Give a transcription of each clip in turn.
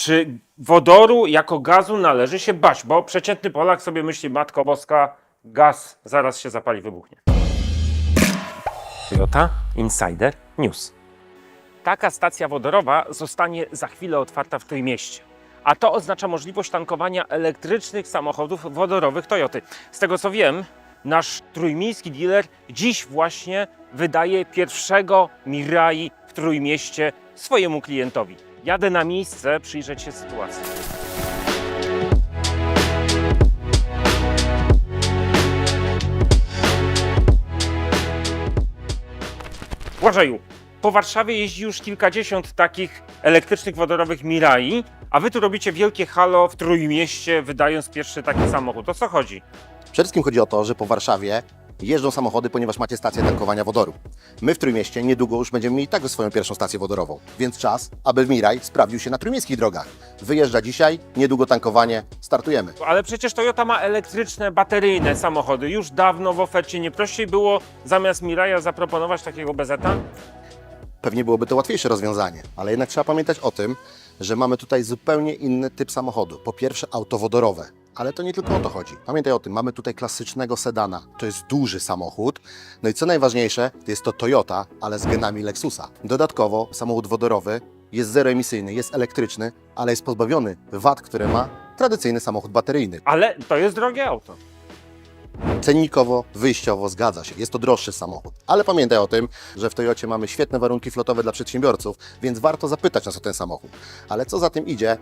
Czy wodoru jako gazu należy się bać? Bo przeciętny Polak sobie myśli, Matko Boska, gaz zaraz się zapali, wybuchnie. Toyota Insider News. Taka stacja wodorowa zostanie za chwilę otwarta w Trójmieście. A to oznacza możliwość tankowania elektrycznych samochodów wodorowych Toyoty. Z tego co wiem, nasz trójmiejski dealer dziś właśnie wydaje pierwszego Mirai w Trójmieście swojemu klientowi. Jadę na miejsce przyjrzeć się sytuacji. Błażeju, po Warszawie jeździ już kilkadziesiąt takich elektrycznych wodorowych Mirai, a wy tu robicie wielkie halo w Trójmieście, wydając pierwszy taki samochód. O co chodzi? Przede wszystkim chodzi o to, że po Warszawie jeżdżą samochody, ponieważ macie stację tankowania wodoru. My w Trójmieście niedługo już będziemy mieli także swoją pierwszą stację wodorową, więc czas, aby Miraj sprawdził się na trójmiejskich drogach. Wyjeżdża dzisiaj, niedługo tankowanie, startujemy. Ale przecież Toyota ma elektryczne, bateryjne samochody. Już dawno w ofercie nie prościej było zamiast Miraja zaproponować takiego bezeta? Pewnie byłoby to łatwiejsze rozwiązanie, ale jednak trzeba pamiętać o tym, że mamy tutaj zupełnie inny typ samochodu. Po pierwsze auto wodorowe, ale to nie tylko o to chodzi. Pamiętaj o tym, mamy tutaj klasycznego sedana. To jest duży samochód. No i co najważniejsze, jest to Toyota, ale z genami Lexusa. Dodatkowo samochód wodorowy jest zeroemisyjny, jest elektryczny, ale jest pozbawiony wad, które ma tradycyjny samochód bateryjny. Ale to jest drogie auto. Cennikowo, wyjściowo zgadza się. Jest to droższy samochód. Ale pamiętaj o tym, że w Toyocie mamy świetne warunki flotowe dla przedsiębiorców, więc warto zapytać nas o ten samochód. Ale co za tym idzie,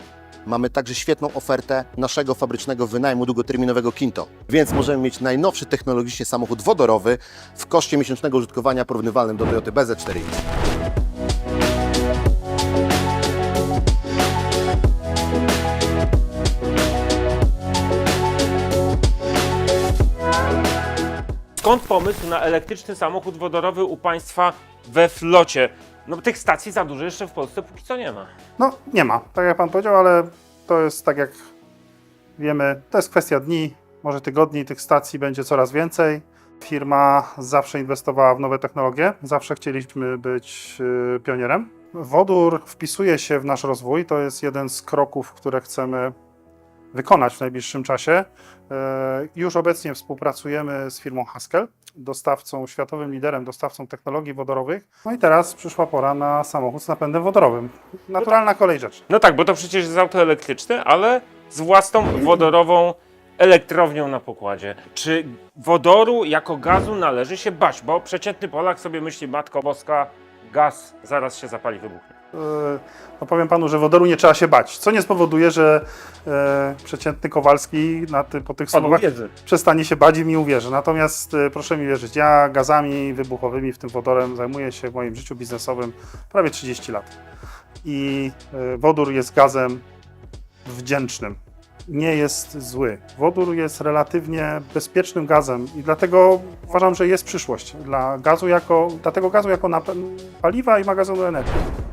mamy także świetną ofertę naszego fabrycznego wynajmu długoterminowego Kinto. Więc możemy mieć najnowszy technologicznie samochód wodorowy w koszcie miesięcznego użytkowania porównywalnym do Toyoty BZ4X. Skąd pomysł na elektryczny samochód wodorowy u Państwa we flocie? No tych stacji za dużo jeszcze w Polsce póki co nie ma. No, nie ma, tak jak Pan powiedział, ale to jest tak jak wiemy, to jest kwestia dni, może tygodni, tych stacji będzie coraz więcej. Firma zawsze inwestowała w nowe technologie, zawsze chcieliśmy być y, pionierem. Wodór wpisuje się w nasz rozwój, to jest jeden z kroków, które chcemy wykonać w najbliższym czasie. E, Już obecnie współpracujemy z firmą Haskell, dostawcą, światowym liderem, dostawcą technologii wodorowych. No i teraz przyszła pora na samochód z napędem wodorowym. Naturalna kolej rzeczy. No tak, bo to przecież jest auto elektryczne, ale z własną wodorową elektrownią na pokładzie. Czy wodoru jako gazu należy się bać? Bo przeciętny Polak sobie myśli, Matko Boska, gaz zaraz się zapali, wybuchnie. E, No powiem panu, że wodoru nie trzeba się bać, co nie spowoduje, że e, przeciętny Kowalski na ty, po tych słowach przestanie się bać i mi uwierzy. Natomiast e, proszę mi wierzyć, ja gazami wybuchowymi, w tym wodorem, zajmuję się w moim życiu biznesowym prawie 30 lat. I e, wodór jest gazem wdzięcznym. Nie jest zły. Wodór jest relatywnie bezpiecznym gazem i dlatego uważam, że jest przyszłość dla gazu jako, dla tego gazu jako paliwa i magazynu energii.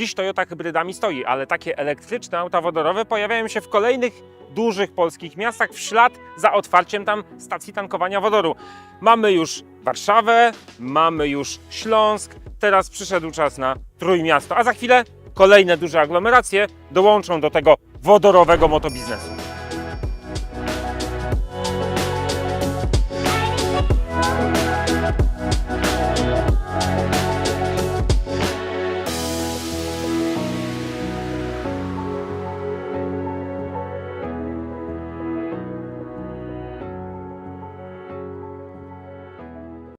Dziś Toyota hybrydami stoi, ale takie elektryczne auta wodorowe pojawiają się w kolejnych dużych polskich miastach w ślad za otwarciem tam stacji tankowania wodoru. Mamy już Warszawę, mamy już Śląsk, teraz przyszedł czas na Trójmiasto, a za chwilę kolejne duże aglomeracje dołączą do tego wodorowego motobiznesu.